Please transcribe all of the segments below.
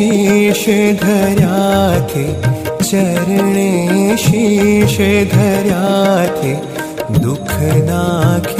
शीश धरा थे चरणे शीश धरा थे दुख नाखे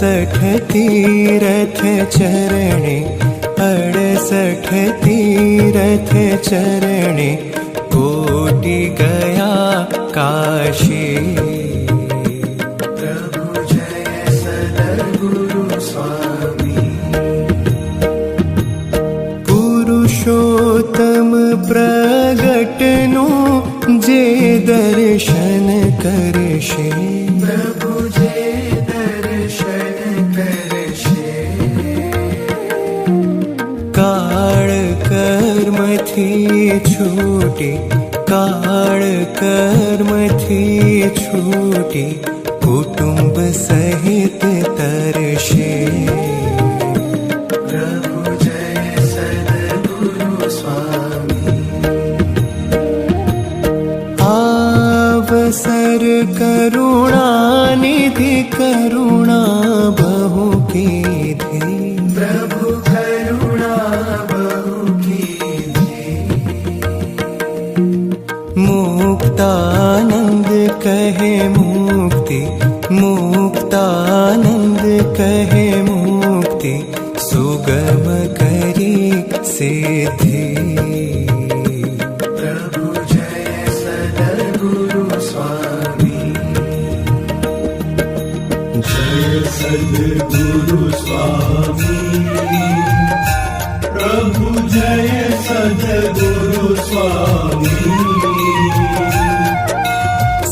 तीरथ चरणे अडसठ तीरथ चरणे कोटि गया काशी। प्रभु जय सद्गुरु स्वामी। पुरुषोत्तम प्रगटनु जे दर्शन करशे छूटी काळ कर्मथी छूटी कुटुंब सहित मुक्तानंद कहे मुक्ति, मुक्तानंद कहे मुक्ति, सुगम करी जय सद्गुरु स्वामी। जय सद्गुरु स्वामी। प्रभु जय स्वामी।